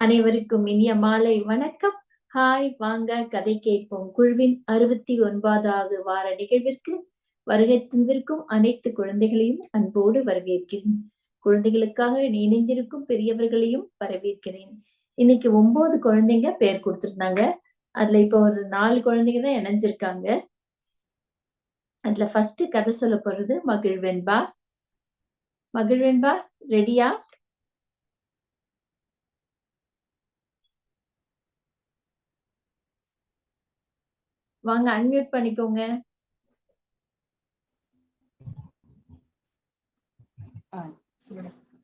அனைவருக்கும் இனிய மாலை வணக்கம். ஹாய் வாங்க கதை கேட்போம். குழுவின் அறுபத்தி ஒன்பதாவது வார நிகழ்விற்கு வருகை தந்திருக்கும் அனைத்து குழந்தைகளையும் அன்போடு வரவேற்கிறேன். குழந்தைகளுக்காக இணைந்திருக்கும் பெரியவர்களையும் வரவேற்கிறேன். இன்னைக்கு ஒன்பது குழந்தைங்க பெயர் கொடுத்திருந்தாங்க. அதுல இப்ப ஒரு நாலு குழந்தைங்க தான் இணைஞ்சிருக்காங்க. அதுல ஃபர்ஸ்ட் கதை சொல்ல போறது மகிழ்வென்பா மகிழ்வென்பா ரெடியா வாங்க அன்மியூட் பண்ணிக்கோங்க.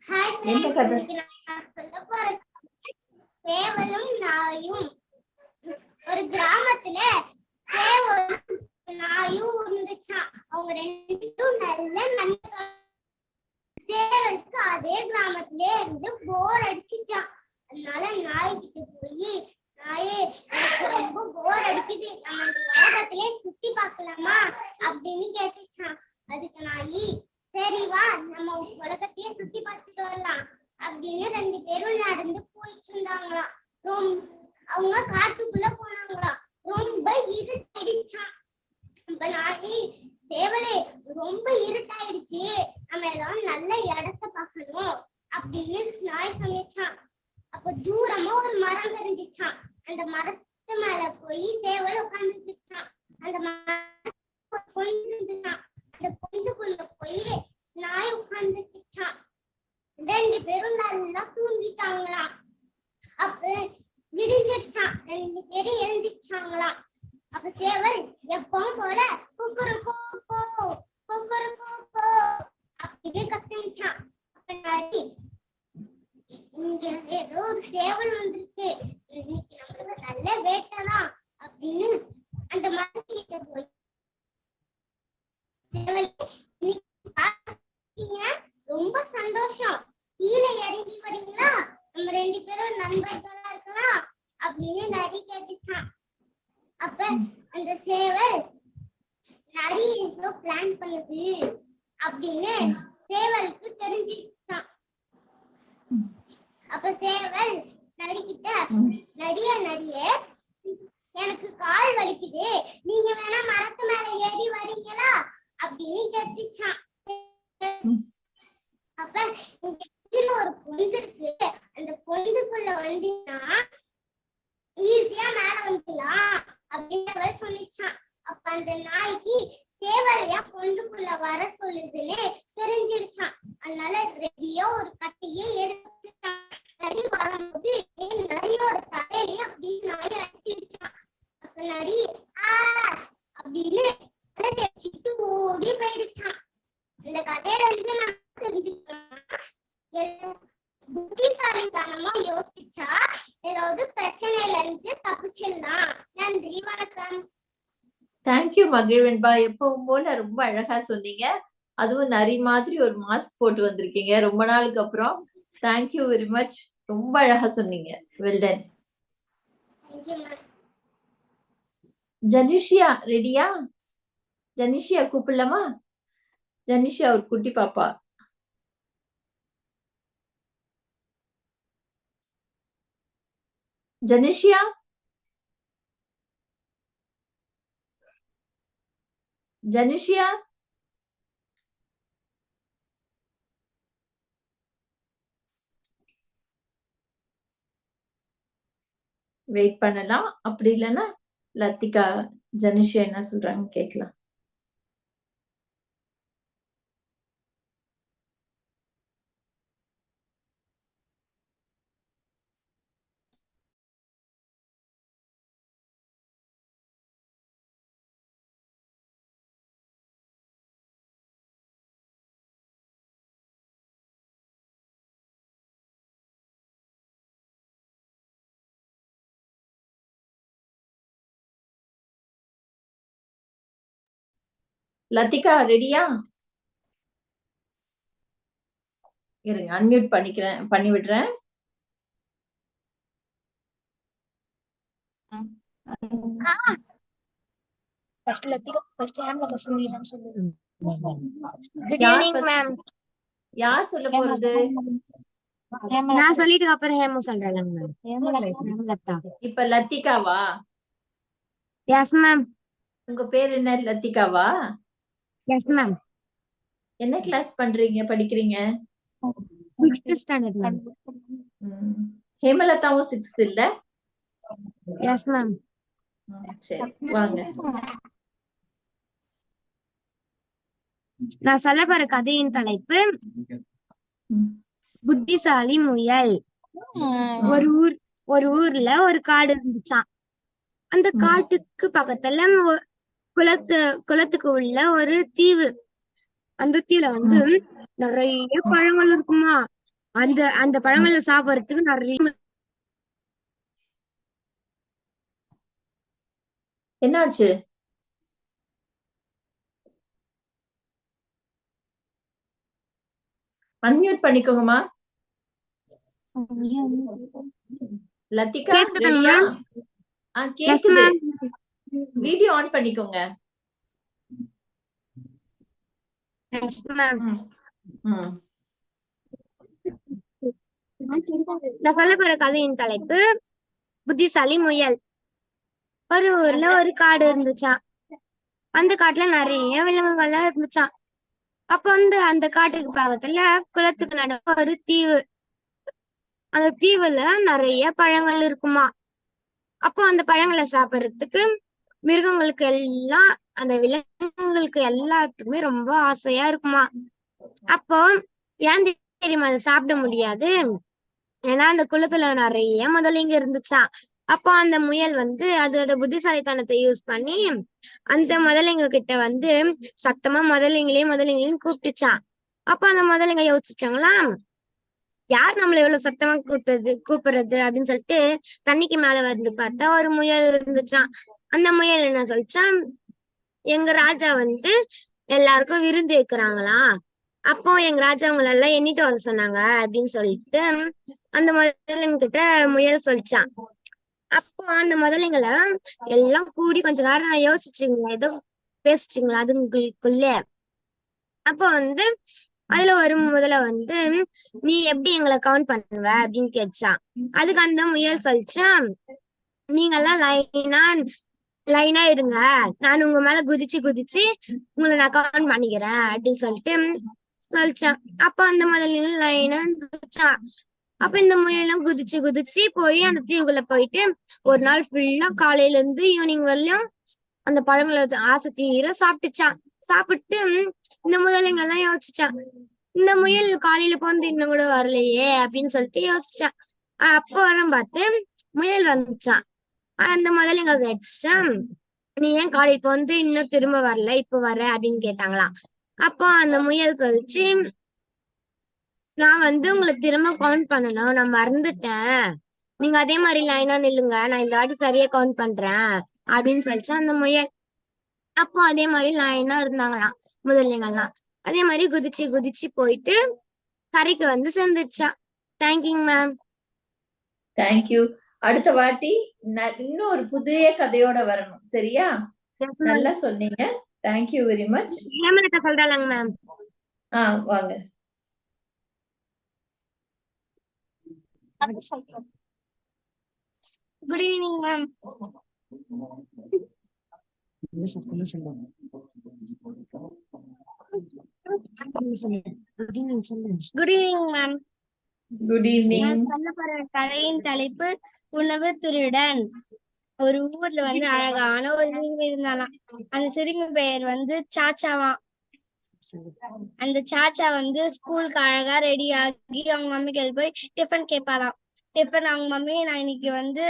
ஹாய் என்ன கதை? சேவலும் நாயும். ஒரு கிராமத்துல சேவலும் நாயும் இருந்துச்சாம் அவங்க ரெண்டும் நல்ல நண்பர்கள். சேவலுக்கு அதே கிராமத்திலே இருந்து போர் அடிச்சுச்சாம். அதனால நாய்கிட்ட போய் ரொம்ப போர் அடிக்குது. நம்ம இந்த உலகத்திலே சுத்தி பார்க்கலாமா அப்படின்னு கேட்டுச்சான் அதுக்கு நாயி சரி வா நம்ம உலகத்தையே சுத்தி பார்த்துட்டு வரலாம் அப்படின்னு ரெண்டு பேரும் நடந்து போயிட்டு இருந்தாங்களாம் ரொம்ப அவங்க காட்டுக்குள்ள போனாங்களாம் ரொம்ப இருட்டாயிடுச்சாம் அப்ப நாயி தேவலே ரொம்ப இருட்டாயிடுச்சு நம்ம ஏதாவது நல்ல இடத்த பார்க்கணும் அப்படின்னு நாய் சொல்லிச்சான் அப்ப தூரமா ஒரு மரம் தெரிஞ்சிச்சான் அந்த மரத்து மேல போய் சேவல் உட்காந்துச்சான் அந்த மரம் பொந்து இருந்துச்சான் அந்த பொந்துக்குள்ள போய் நாய் உட்காந்துச்சான் ரெண்டு பேரும் நல்லா தூங்கிட்டாங்களாம் அப்ப விடிஞ்சிட்டான் ரெண்டு பேரும் எழுந்திரிச்சாங்களாம் அப்ப சேவல் எப்பவும் போல குக்குரு கோ குக்குரு கோ அப்படின்னு கத்துச்சான் அப்ப நரி இங்க ஏதோ ஒரு சேவல் வந்திருக்கு இன்னைக்கு நம்மளுக்கு நல்ல வேட்டைதான் அப்படின்னு அந்த மரத்துக்கிட்ட போய் சேவல் இன்னைக்கு பாத்தீங்க ரொம்ப சந்தோஷம் கீழே இறங்கி வரீங்களா நம்ம ரெண்டு பேரும் நண்பர்களா இருக்கலாம் அப்படின்னு நரி கேட்டுச்சான் அப்ப அந்த சேவல் நரி ஏதோ பிளான் பண்ணுது அப்படின்னு சேவலுக்கு தெரிஞ்சிச்சான். அப்ப சேவல் நரிக்கிட்ட நரிய நரிய எனக்கு கால் வலிக்குது. நீங்க வேணா மரத்து மேல ஏறி வரீங்களா? அப்படின்னு கேட்டுச்சான். அப்ப இங்க ஒரு பொந்து இருக்கு. அந்த பொந்துக்குள்ள வந்தீங்கன்னா ஈஸியா மேல வந்துடலாம் அப்படின்னு சொல்லிச்சான். அப்ப அந்த நாய்க்கு தேவலையா பொந்துக்குள்ள வர சொல்லுதுன்னு தெரிஞ்சிருச்சான் அதனால ரெடியா ஒரு கட்டியே எடுத்துட்டான். வரும்போது என் நரியோட தலையில அப்படின்னு நாய் அடிச்சிருச்சான் அப்ப நரி ஆ அப்படின்னு அலறி அடிச்சுட்டு ஓடி போயிடுச்சான் இந்த கதையில இருந்து நான் தெரிஞ்சுக்கணும் எல்லாம் புத்திசாலித்தனமா யோசிச்சா ஏதாவது பிரச்சனையில இருந்து தப்பிச்சிடலாம் நன்றி வணக்கம் தேங்க்யூ மகிழ்வன்பா எப்பவும் போல ரொம்ப அழகா சொன்னீங்க. அதுவும் நரி மாதிரி ஒரு மாஸ்க் போட்டு வந்திருக்கீங்க. ரொம்ப நாளுக்கு அப்புறம். தேங்க்யூ வெரி மச் ரொம்ப அழகா சொன்னீங்க. வெல்டன் ஜனிஷியா ரெடியா ஜனிஷியா கூப்பிடலாமா? ஜனிஷியா ஒரு குட்டி பாப்பா. ஜனிஷியா? ஜனிஷியா வெயிட் பண்ணலாம். அப்படி இல்லைன்னா லத்திகா ஜனிஷியா என்ன சொல்றாங்க கேட்கலாம். லத்திகா ரெடியா? இருங்க அன்மியூட் பண்ணிக்கிறேன் பண்ணி விடுறேன். யார் சொல்ல போறது? நான் சொல்லிட்டு அப்புறம் ஹேமு சொல்றேன் இப்ப லத்திகாவா? எஸ் மேம் உங்க பேர் என்ன லத்திகாவா? எஸ் மேம் என்ன கிளாஸ் பண்றீங்க? படிக்கிறீங்க? Sixth standard ma'am. ஹேமலதாவும் சிக்ஸ்த் இல்ல? எஸ் மேம் சரி. வாங்க. நான் சொல்ல போற கதையின் தலைப்பு. புத்திசாலி முயல். ஒரு ஊர் ஒரு ஊர்ல ஒரு காடு இருந்துச்சாம். அந்த. காட்டுக்கு பக்கத்துல குளத்து குளத்துக்கு உள்ள ஒரு தீவு. அந்த தீவுல வந்து நிறைய பழங்கள் இருக்குமா? அந்த அந்த பழங்களை சாப்பிடறதுக்கு நிறைய என்னாச்சு? அன்மியூட் பண்ணிக்கோங்கம்மா. லத்திகா கேக்குது. வீடியோ ஆன் பண்ணிக்கோங்க. Yes, ma'am. ம். நான் சொல்ல போற கதையின் தலைப்பு புத்திசாலி முயல். ஒரு ஊர்ல ஒரு காடு இருந்துச்சாம் அந்த காட்டுல நிறைய விலங்குகள்லாம் இருந்துச்சாம் அப்ப வந்து அந்த காட்டுக்கு பக்கத்துல குளத்துக்கு நடுவு ஒரு தீவு. அந்த தீவுல நிறைய பழங்கள் இருக்குமா? அப்போ அந்த பழங்களை சாப்பிடுறதுக்கு மிருகங்களுக்கு எல்லாம் அந்த விலங்குகளுக்கு எல்லாத்துக்குமே ரொம்ப ஆசையா இருக்குமா? அப்போ ஏன் தெரியுமா? அதை சாப்பிட முடியாது. ஏன்னா அந்த குளத்துல நிறைய முதலிங்க இருந்துச்சான் அப்போ அந்த முயல் வந்து அதோட புத்திசாலித்தனத்தை யூஸ் பண்ணி அந்த முதலிங்க கிட்ட வந்து சத்தமா முதலிங்களையும் முதலிங்களையும் கூப்பிட்டுச்சான் அப்போ அந்த முதலிங்க யோசிச்சாங்களா? யார் நம்மள எவ்வளவு சத்தமா கூப்பிடுறது கூப்பிடுறது? அப்படின்னு சொல்லிட்டு தண்ணிக்கு மேல வந்து பார்த்தா ஒரு முயல் இருந்துச்சாம். அந்த முயல் என்ன சொல்லிச்சான் எங்க ராஜா வந்து எல்லாருக்கும் விருந்து வைக்கிறாங்களா அப்போ எங்க ராஜா அவங்கள எல்லாம் எண்ணிட்டு வர சொன்னாங்க அப்படின்னு சொல்லிட்டு அந்த முதலுங்க கிட்ட முயல் சொல்லிச்சான் அப்போ அந்த முதலைங்களை எல்லாம் கூடி கொஞ்ச நேரம் யோசிச்சுங்களா ஏதோ பேசிச்சுங்களா அதுங்களுக்குள்ள அப்போ வந்து அதுல ஒரு முதல்ல வந்து நீ எப்படி எங்களை கவுண்ட் பண்ணுவ? அப்படின்னு கேட்டான் அதுக்கு அந்த முயல் சொல்லிச்சான் நீங்க எல்லாம் லைனா லைனா இருங்க. நான் உங்க மேல குதிச்சு குதிச்சு உங்களை நான் கவுண்ட் பண்ணிக்கிறேன் அப்படின்னு சொல்லிட்டு சொல்லிச்சான். அப்ப அந்த முதல்ல லைனா அப்ப இந்த முயலும் குதிச்சு குதிச்சு போய் அந்த தீவுக்குள்ள போயிட்டு ஒரு நாள் ஃபுல்லா காலையில இருந்து ஈவினிங் வரலையும் அந்த பழங்களை ஆசை தீர சாப்பிட்டுச்சான் சாப்பிட்டு இந்த முதலைங்க எல்லாம் யோசிச்சான் இந்த முயல் காலையில போந்து இன்னும் கூட வரலையே அப்படின்னு சொல்லிட்டு யோசிச்சான் அப்போ வரம் பார்த்து முயல் வந்துச்சான் அந்த முதலைங்க கேட்டுச்சான் நீ ஏன் காலையில வந்து இன்னும் திரும்ப வரல இப்ப வர அப்படின்னு கேட்டாங்களாம். அப்போ அந்த முயல் சொல்லிச்சு நான் வந்து உங்களை திரும்ப கவுண்ட் பண்ணணும் நான் மறந்துட்டேன். நீங்க அதே மாதிரி லைனா நில்லுங்க நான் இந்த வாட்டி சரியா கவுண்ட் பண்றேன் அப்படின்னு சொல்லிச்சு அந்த முயல். அப்போ அதே மாதிரி லைனா இருந்தாங்களாம் முதலிங்கெல்லாம் அதே மாதிரி குதிச்சு குதிச்சு போயிட்டு கரைக்கு வந்து சேர்ந்துருச்சா தேங்க்யூங்க மேம் தேங்க்யூ அடுத்த வாட்டி இன்னும் ஒரு புதிய கதையோட வரணும். சரியா? நல்லா சொன்னீங்க. தேங்க்யூ வெரி மச் சொல்றாங்க மேம் ஆ வாங்க. Good evening ma'am good evening ma'am good evening நான் சொல்ல போற கதையின் தலைப்பு உணவு திருடன். ஒரு ஊர்ல வந்து அழகான ஒரு சிறுமி இருந்தாலாம். அந்த சிறுமி பெயர் வந்து சாச்சாவாம் அந்த சாச்சா வந்து ஸ்கூலுக்கு அழகா ரெடி ஆகி அவங்க மம்மிக்கு போய் டிஃபன் கேட்பாராம் டிஃபன் அவங்க மம்மி நான் இன்னைக்கு வந்து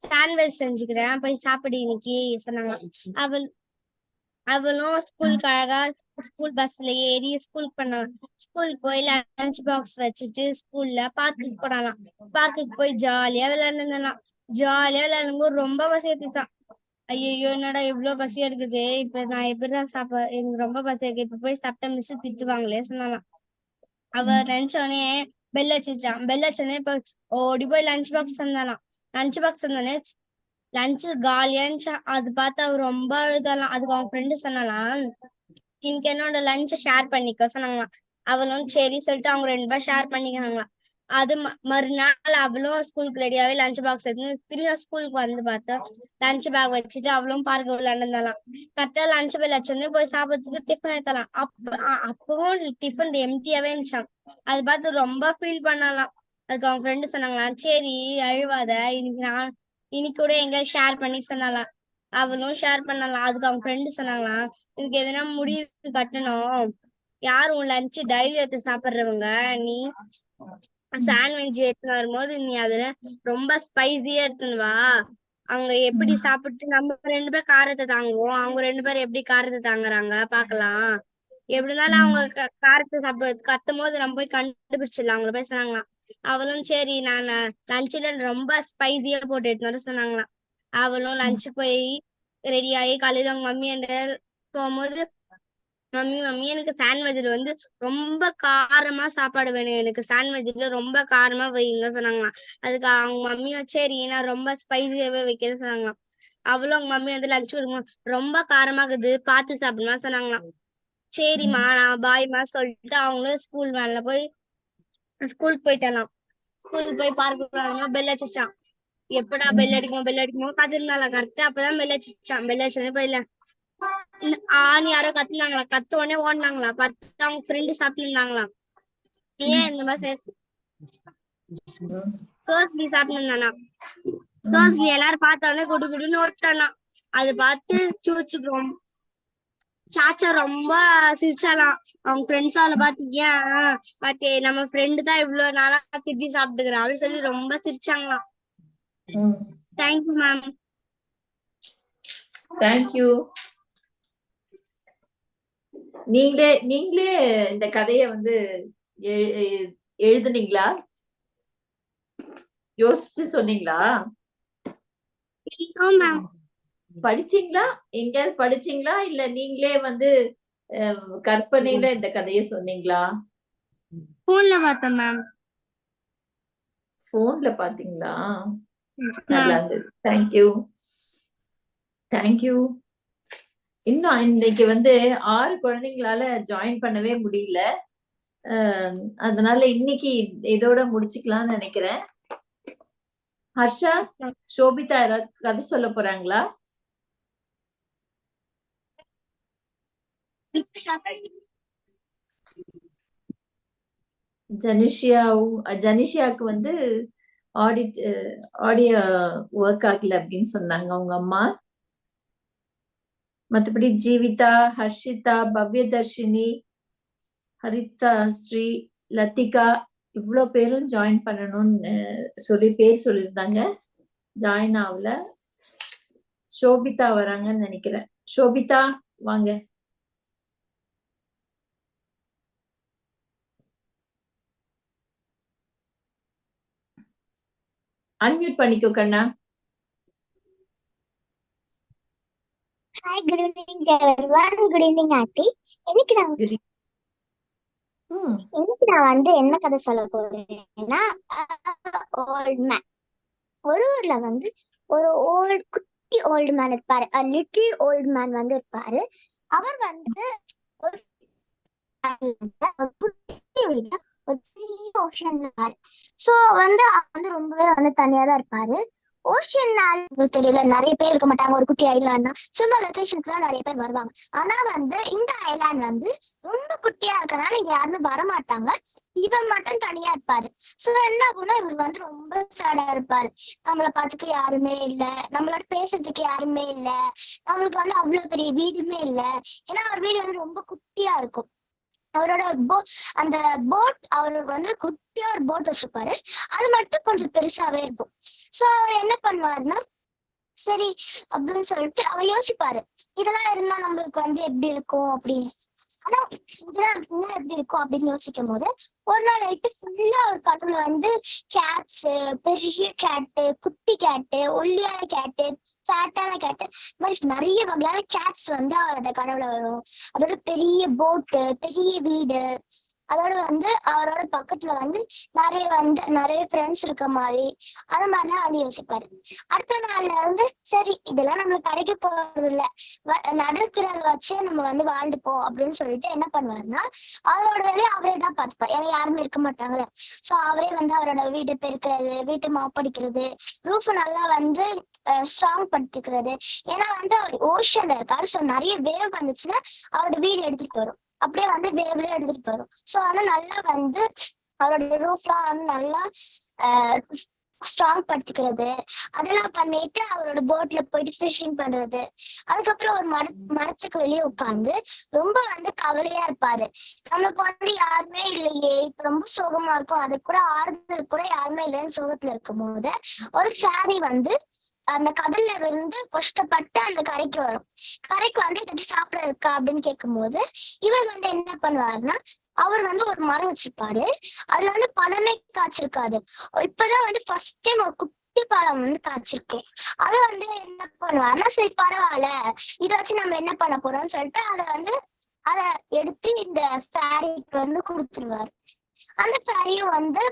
சாண்ட்விச் செஞ்சுக்கிறேன். போய் சாப்பிடு இன்னைக்கு சொன்னாங்க. அவள் அவளும் ஸ்கூலுக்கு அழகா ஸ்கூல் பஸ்ல ஏறி ஸ்கூலுக்கு பண்ணாங்க ஸ்கூலுக்கு போய் லஞ்ச் பாக்ஸ் வச்சுட்டு ஸ்கூல்ல பார்க்குக்கு போனாலாம். பார்க்குக்கு போய் ஜாலியா விளையாண்டுலாம் ஜாலியா விளையாடும்போது ரொம்ப பசி எடுத்துச்சான் ஐயோ என்னடா இவ்வளவு பசியா இருக்குது இப்ப நான் எப்படிதான் சாப்ப எனக்கு ரொம்ப பசியா இருக்கு. இப்ப போய் சாப்பிட்டா மிஸ் திட்டுவாங்களே சொன்னாலாம். அவ நினைச்சோடனே பெல் வச்சுச்சான் பெல் வச்சோடனே இப்ப ஓடி போய் லஞ்ச் பாக்ஸ் தந்தாலாம் லஞ்ச் பாக்ஸ் தந்தோடனே லஞ்ச் காலியா அது பார்த்து அவ ரொம்ப அழுதாலாம் அதுக்கு அவங்க ஃப்ரெண்டு சொன்னாலாம் இன்னைக்கு என்னோட லஞ்ச ஷேர் பண்ணிக்க சொன்னாங்களாம். அவளும் சரி சொல்லிட்டு அவங்க ரெண்டு பேரும் ஷேர் பண்ணிக்கிறாங்களாம். அது மறுநாள் அவளும் ஸ்கூலுக்கு ரெடியாவே லஞ்ச் பாக்ஸ் எடுத்து திரும்ப ஸ்கூலுக்கு வந்து பார்த்தா லஞ்ச் பேக் வச்சுட்டு அவளும் பார்க்க விளையாண்டுலாம் கரெக்டா லஞ்ச் பேக் வச்சோடனே போய் சாப்பிட்றதுக்கு டிஃபன் எடுத்தலாம் அப்ப அப்பவும் டிஃபன் எம்டியாவே இருந்துச்சான் அது பார்த்து ரொம்ப ஃபீல் பண்ணலாம் அதுக்கு அவங்க ஃப்ரெண்டு சொன்னாங்களாம் சரி அழுவாத. இன்னைக்கு நான் இன்னைக்கு கூட எங்க ஷேர் பண்ணி சொன்னாலாம் அவனும் ஷேர் பண்ணலாம். அதுக்கு அவங்க ஃப்ரெண்டு சொன்னாங்களாம். இதுக்கு எதனா முடிவு கட்டணும். யார் உன் லஞ்ச் டெய்லி எடுத்து சாப்பிடுறவங்க? நீ சாண்ட்விச் எடுத்துன்னு வரும்போது நீ அதுல ரொம்ப ஸ்பைசியா எடுத்துன்னு வா. அவங்க எப்படி சாப்பிட்டு நம்ம ரெண்டு பேர் காரத்தை தாங்குவோம். அவங்க ரெண்டு பேரும் எப்படி காரத்தை தாங்குறாங்க? பாக்கலாம் எப்படி இருந்தாலும் அவங்க க- காரத்தை சாப்பிடுறது கத்தும் போது நம்ம போய் கண்டுபிடிச்சிடலாம். அவங்கள போய் சொன்னாங்களாம். அவளும் சரி நான் லஞ்சில ரொம்ப ஸ்பைசியா போட்டு எடுத்துன்னு வர சொன்னாங்களாம் அவளும் லஞ்ச் போய் ரெடி ஆகி காலையில அவங்க மம்மி என்ற போகும்போது மம்மி மம்மி எனக்கு சாண்ட்விச்ல வந்து ரொம்ப காரமா சாப்பாடு வேணும். எனக்கு சாண்ட்விச்ல ரொம்ப காரமா வைங்க சொன்னாங்களாம். அதுக்கு அவங்க மம்மியும் சரி நான் ரொம்ப ஸ்பைசியாவே வைக்கிறேன்னு சொன்னாங்களாம். அவளும் அவங்க மம்மி வந்து லஞ்ச் கொடுக்கும் ரொம்ப காரமாகுது பார்த்து சாப்பிடணுமா சொன்னாங்களாம். சரிம்மா நான் பாய்மா சொல்லிட்டு அவங்களும் ஸ்கூல் மேல போய் ஸ்கூல் போயிட்டலாம். ஸ்கூல் போய் பார்க்க பெல் அடிச்சான் எப்படா பெல் அடிக்கும் பெல் அடிக்குமோ காத்திருந்தாலாம். கரெக்டா அப்பதான் பெல் அடிச்சான் பெல் அடிச்சோடனே போயில. ஆண் யாரோ கத்துனாங்களா? கத்த உடனே ஓடினாங்களா? பத்து அவங்க ஃப்ரெண்டு சாப்பிட்டு இருந்தாங்களா ஏன் இந்த மாதிரி சோஸ்லி சாப்பிட்டு இருந்தானா சோஸ்லி எல்லாரும் பார்த்த உடனே குடு குடுன்னு ஓட்டானா அது பார்த்து சூச்சுக்கிறோம் சாச்சா ரொம்ப சிரிச்சாலாம் அவங்க ஃப்ரெண்ட்ஸ் அவளை பார்த்து ஏன் பாத்தே நம்ம ஃப்ரெண்டு தான் இவ்வளவு நாளா திட்டி சாப்பிட்டுக்கிறான் அப்படின்னு சொல்லி ரொம்ப சிரிச்சாங்களாம். தேங்க்யூ மேம் தேங்க்யூ நீங்களே நீங்களே இந்த கதைய வந்து எழுதுனீங்களா? யோசிச்சு சொன்னீங்களா? மேம் படிச்சீங்களா? எங்கேயாவது படிச்சீங்களா? இல்ல நீங்களே வந்து கற்பனையில இந்த கதைய சொன்னீங்களா? போன்ல பார்த்தேன் மேம் போன்ல பாத்தீங்களா நல்லா இருந்தது. தேங்க்யூ தேங்க்யூ இன்னும் இன்னைக்கு வந்து ஆறு குழந்தைங்களால ஜாயின் பண்ணவே முடியல. அதனால இன்னைக்கு இதோட முடிச்சுக்கலாம்னு நினைக்கிறேன். ஹர்ஷா சோபிதா யாராவது கதை சொல்ல போறாங்களா? ஜனிஷியாவும் ஜனிஷியாவுக்கு வந்து ஆடிட் ஆடியோ ஒர்க் ஆகல அப்படின்னு சொன்னாங்க அவங்க அம்மா. மத்தபடி ஜீவிதா ஹர்ஷிதா பவ்யதர்ஷினி ஹரிதா ஸ்ரீ லத்திகா இவ்வளோ பேரும் ஜாயின் பண்ணணும்னு சொல்லி பேர் சொல்லியிருந்தாங்க. ஜாயின் ஆகல. சோபிதா வராங்கன்னு நினைக்கிறேன். ஷோபிதா வாங்க. அன்மியூட் பண்ணிக்கோ கண்ணா. Hi good evening everyone good evening aunty இன்னைக்கு நான் இன்னைக்கு நான் வந்து என்ன கதை சொல்ல போறேன்னா ஓல்ட் மேன் ஒரு ஊர்ல வந்து ஒரு ஓல்ட் குட்டி ஓல்டு மேன் இருப்பாரு. லிட்டில் ஓல்டு மேன் வந்து இருப்பாரு. அவர் வந்து ஒரு ஒரு குட்டி ஓஷன் சோ வந்து வந்து ரொம்பவே வந்து தனியா தான் இருப்பாரு. ஓஷன் தெரியல நிறைய பேர் இருக்க மாட்டாங்க. ஒரு குட்டி ஐலாண்ட்னா சும்மா வெக்கேஷனுக்கு தான் நிறைய பேர் வருவாங்க. ஆனா வந்து இந்த ஐலாண்ட் வந்து ரொம்ப குட்டியா இருக்கனால இங்க யாருமே வர மாட்டாங்க இவர் மட்டும் தனியா இருப்பாரு. சோ என்ன ஆகும்னா இவர் வந்து ரொம்ப சேடா இருப்பாரு. நம்மள பார்த்துக்க யாருமே இல்ல. நம்மளோட பேசுறதுக்கு யாருமே இல்ல. நம்மளுக்கு வந்து அவ்வளவு பெரிய வீடுமே இல்ல. ஏன்னா அவர் வீடு வந்து ரொம்ப குட்டியா இருக்கும். அவரோட போ அந்த போட் அவருக்கு வந்து குட்டியா ஒரு போட் வச்சிருப்பாரு. அது மட்டும் கொஞ்சம் பெருசாவே இருக்கும். சோ அவர் என்ன பண்ணுவாருன்னா சரி அப்படின்னு சொல்லிட்டு அவர் யோசிப்பாரு. இதெல்லாம் இருந்தா நம்மளுக்கு வந்து எப்படி இருக்கும் அப்படின்னு. ஆனா இதெல்லாம் எப்படி இருக்கும் அப்படின்னு யோசிக்கும் போது ஒரு நாள் நைட்டு ஃபுல்லா ஒரு கனவுல வந்து கேட்ஸ் பெரிய கேட்டு குட்டி கேட்டு ஒல்லியான கேட்டு ஃபேட்டான கேட்டு இந்த மாதிரி நிறைய வகையான கேட்ஸ் வந்து அவரோட கனவுல வரும். அதோட பெரிய போட்டு பெரிய வீடு அதோட வந்து அவரோட பக்கத்துல வந்து நிறைய வந்து நிறைய ஃப்ரெண்ட்ஸ் இருக்க மாதிரி அந்த மாதிரிலாம் வந்து யோசிப்பாரு. அடுத்த நாள்ல இருந்து சரி இதெல்லாம் நம்மளுக்கு கிடைக்க போறது இல்ல வ- நடக்கிறத வச்சே நம்ம வந்து வாழ்ந்துப்போம் அப்படின்னு சொல்லிட்டு என்ன பண்ணுவாருன்னா அவரோட வேலையை அவரே தான் பார்த்துப்பாரு. ஏன்னா யாருமே இருக்க மாட்டாங்களே சோ அவரே வந்து அவரோட வீட்டை பெருக்கிறது வீட்டு மாப்படிக்கிறது ரூஃப் நல்லா வந்து ஸ்ட்ராங் படுத்திக்கிறது. ஏன்னா வந்து அவர் ஓஷன்ல இருக்காரு. சோ நிறைய வேவ் வந்துச்சுன்னா அவரோட வீடு எடுத்துட்டு வரும். அப்படியே வந்து வேவ்லயே எடுத்துட்டு போயிரும். சோ ஆனா நல்லா வந்து அவரோட ரூஃப்லாம் வந்து நல்லா ஸ்ட்ராங் படுத்திக்கிறது. அதெல்லாம் பண்ணிட்டு அவரோட போட்ல போயிட்டு ஃபிஷிங் பண்றது. அதுக்கப்புறம் ஒரு மர மரத்துக்கு வெளியே உட்கார்ந்து ரொம்ப வந்து கவலையா இருப்பாரு. நம்மளுக்கு வந்து யாருமே இல்லையே. இப்ப ரொம்ப சோகமா இருக்கும். அது கூட ஆறுதல் கூட யாருமே இல்லைன்னு சோகத்துல இருக்கும் போது ஒரு ஃபேரி வந்து அந்த கடல்ல இருந்து கஷ்டப்பட்டு அந்த கரைக்கு வரும். கரைக்கு வந்து ஏதாச்சும் சாப்பிட இருக்கா அப்படின்னு கேட்கும்போது இவர் வந்து என்ன பண்ணுவாருன்னா அவர் வந்து ஒரு மரம் வச்சிருப்பாரு. அதுல வந்து பழமே காய்ச்சிருக்காரு இப்பதான் வந்து ஃபர்ஸ்ட் டைம் ஒரு குட்டி பழம் வந்து காய்ச்சிருக்கு. அதை வந்து என்ன பண்ணுவாருன்னா சரி பரவாயில்ல. இதை வச்சு நம்ம என்ன பண்ண போறோம்னு சொல்லிட்டு அதை வந்து அதை எடுத்து இந்த ஃபேரிக்கு வந்து கொடுத்துருவாரு. அந்த ஃபேரியும் வந்து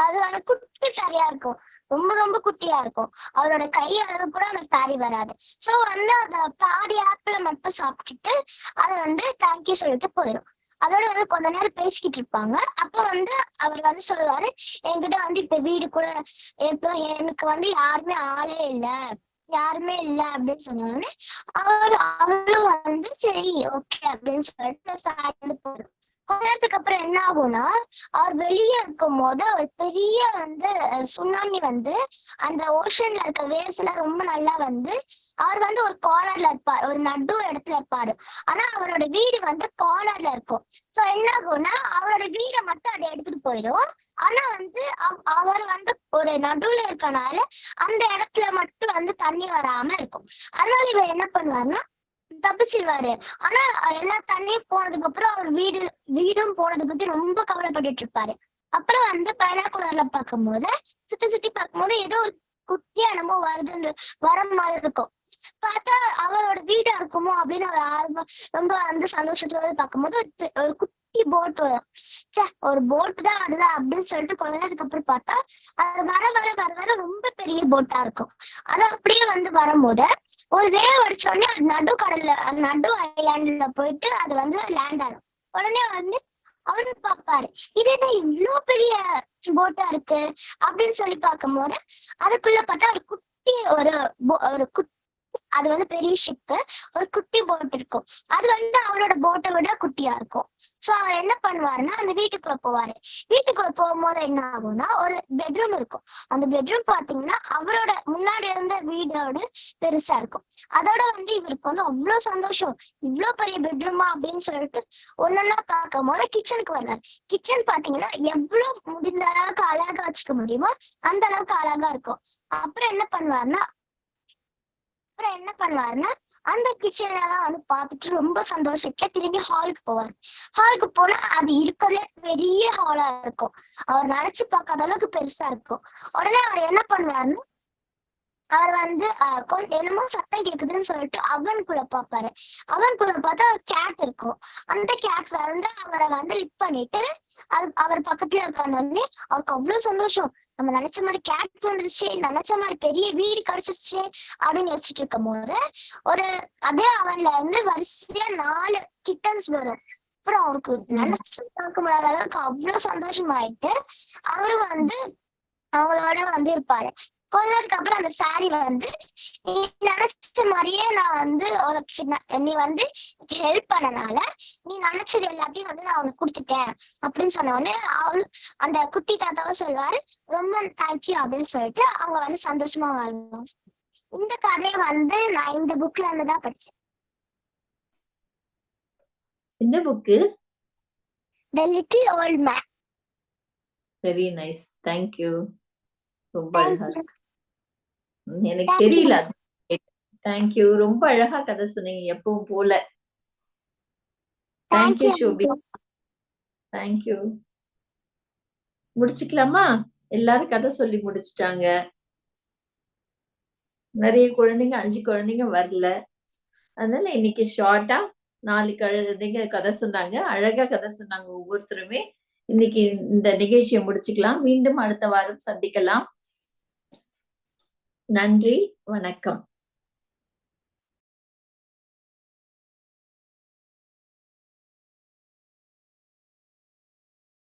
அது வந்து குட்டி சாரியா இருக்கும். ரொம்ப ரொம்ப குட்டியா இருக்கும். அவரோட கை அளவு கூட அந்த ஃபேரி வராது. சோ வந்து அந்த பாதி ஆப்பிள மட்டும் சாப்பிட்டுட்டு அதை வந்து தேங்க்யூ சொல்லிட்டு போயிடும் அதோட வந்து கொஞ்ச நேரம் பேசிக்கிட்டு இருப்பாங்க. அப்ப வந்து அவர் வந்து சொல்லுவாரு என்கிட்ட வந்து இப்ப வீடு கூட இப்போ எனக்கு வந்து யாருமே ஆளே இல்ல. யாருமே இல்ல. அப்படின்னு சொன்னோடனே அவர் அவளும் வந்து சரி ஓகே அப்படின்னு சொல்லிட்டு போறோம் நேரத்துக்கு அப்புறம் என்ன ஆகும்னா அவர் வெளியே இருக்கும் போது ஒரு பெரிய வந்து சுனாமி வந்து அந்த ஓஷன்ல இருக்க வேவ்ஸ் எல்லாம் ரொம்ப நல்லா வந்து அவர் வந்து ஒரு கார்னர்ல இருப்பார். ஒரு நடு இடத்துல இருப்பாரு. ஆனா அவரோட வீடு வந்து கார்னர்ல இருக்கும். சோ என்ன ஆகும்னா அவரோட வீடை மட்டும் அதை எடுத்துட்டு போயிடும் ஆனா வந்து அவர் வந்து ஒரு நடுவுல இருக்கனால அந்த இடத்துல மட்டும் வந்து தண்ணி வராம இருக்கும். அதனால இவர் என்ன பண்ணுவாருன்னா தப்பிச்சிருவாரு. ஆனா எல்லா தண்ணியும் போனதுக்கு அப்புறம் அவர் வீடு வீடும் போனதை பத்தி ரொம்ப கவலைப்பட்டுட்டு இருப்பாரு. அப்புறம் வந்து பைனாக்குலர்ல பார்க்கும்போது சுத்தி சுத்தி பார்க்கும்போது ஏதோ ஒரு குட்டியா என்னமோ வருதுன்னு வர மாதிரி இருக்கும். பார்த்தா அவரோட வீடா இருக்குமோ அப்படின்னு அவர் ஆர்வம் ரொம்ப வந்து சந்தோஷத்தோட பார்க்கும்போது ஒரு ஒரு போட் ஒரு போட் தான் வருதா அப்படின்னு சொல்லிட்டு கொஞ்ச நேரத்துக்கு அப்புறம் பார்த்தா அது வர வர வர வர ரொம்ப பெரிய போட்டா இருக்கும். அது அப்படியே வந்து வரும்போது ஒரு வேவ் அடிச்சோடனே அது நடு கடல்ல நடு ஐலாண்ட்ல போயிட்டு அது வந்து லேண்ட் ஆகும் உடனே வந்து அவரு பாப்பாரு இது என்ன இவ்வளவு பெரிய போட்டா இருக்கு? அப்படின்னு சொல்லி பார்க்கும் போது அதுக்குள்ள பார்த்தா ஒரு குட்டி ஒரு ஒரு குட்டி அது வந்து பெரிய ஷிப்பு ஒரு குட்டி போட் இருக்கும். அது வந்து அவரோட போட்டை விட குட்டியா இருக்கும். சோ அவர் என்ன பண்ணுவாருன்னா அந்த வீட்டுக்குள்ள போவாரு. வீட்டுக்குள்ள போகும்போது என்ன ஆகும்னா ஒரு பெட்ரூம் இருக்கும். அந்த பெட்ரூம் பாத்தீங்கன்னா அவரோட முன்னாடி இருந்த வீடோட பெருசா இருக்கும். அதோட வந்து இவருக்கு வந்து அவ்வளவு சந்தோஷம். இவ்வளவு பெரிய பெட்ரூமா அப்படின்னு சொல்லிட்டு ஒன்னொன்னா பார்க்கும் போது கிச்சனுக்கு வர்றாரு. கிச்சன் பாத்தீங்கன்னா எவ்வளவு முடிஞ்ச அளவுக்கு அழகா வச்சுக்க முடியுமோ அந்த அளவுக்கு அழகா இருக்கும். அப்புறம் என்ன பண்ணுவாருன்னா என்ன பண்ணுவாருன்னா அந்த கிச்சன் எல்லாம் வந்து பார்த்துட்டு ரொம்ப சந்தோஷத்துல திரும்பி ஹாலுக்கு போவாரு. ஹாலுக்கு போனா அது இருக்கிறதுல பெரிய ஹாலா இருக்கும். அவர் நினைச்சு பார்க்காத அளவுக்கு பெருசா இருக்கும். உடனே அவர் என்ன பண்ணுவாருன்னா அவர் வந்து என்னமோ சத்தம் கேக்குதுன்னு சொல்லிட்டு அவனுக்குள்ள பாப்பாரு அவனுக்குள்ள பார்த்தா ஒரு கேட் இருக்கும். அந்த கேட் வந்து அவரை வந்து லிப் பண்ணிட்டு அது அவர் பக்கத்துல உட்கார்ந்தோடனே அவருக்கு அவ்வளவு சந்தோஷம். நம்ம நினைச்ச மாதிரி கேட் வந்துருச்சு நினைச்ச மாதிரி பெரிய வீடு கிடைச்சிருச்சு அப்படின்னு யோசிச்சுட்டு இருக்கும் போது ஒரு அதே அவன்ல இருந்து வரிசையா நாலு கிட்டன்ஸ் வரும். அப்புறம் அவருக்கு நினைச்சு பார்க்க முடியாத அளவுக்கு அவ்வளவு சந்தோஷமாயிட்டு அவரு வந்து அவங்களோட வந்து இருப்பாரு கொஞ்ச நேரத்துக்கு அப்புறம் அந்த சாரி வந்து நீ நினைச்ச மாதிரியே நான் வந்து உனக்கு சின்ன- நீ வந்து ஹெல்ப் பண்ணனால நீ நினைச்சது எல்லாத்தையும் வந்து நான் உனக்கு கொடுத்துட்டேன் அப்படின்னு சொன்ன உடனே அவளு அந்த குட்டி தாத்தாவும் சொல்லுவாரு ரொம்ப தேங்க்யூ அப்படின்னு சொல்லிட்டு அவங்க வந்து சந்தோஷமா வாழ்வாங்க. இந்த கதையை வந்து நான் இந்த புக்ல இருந்து தான் படிச்சேன். என்ன book the little old man very nice thank you ரொம்ப அழகா எனக்கு. தெரியல. தேங்க்யூ ரொம்ப அழகா கதை சொன்னீங்க. எப்பவும் போல. Thank you Shobi thank you முடிச்சுக்கலாமா? எல்லாரும் கதை சொல்லி முடிச்சிட்டாங்க. நிறைய குழந்தைங்க அஞ்சு குழந்தைங்க வரல. அதனால இன்னைக்கு ஷார்ட்டா நாலு குழந்தைங்க கதை சொன்னாங்க. அழகா கதை சொன்னாங்க ஒவ்வொருத்தருமே. இன்னைக்கு இந்த நிகழ்ச்சியை முடிச்சுக்கலாம். மீண்டும் அடுத்த வாரம் சந்திக்கலாம். நன்றி வணக்கம்.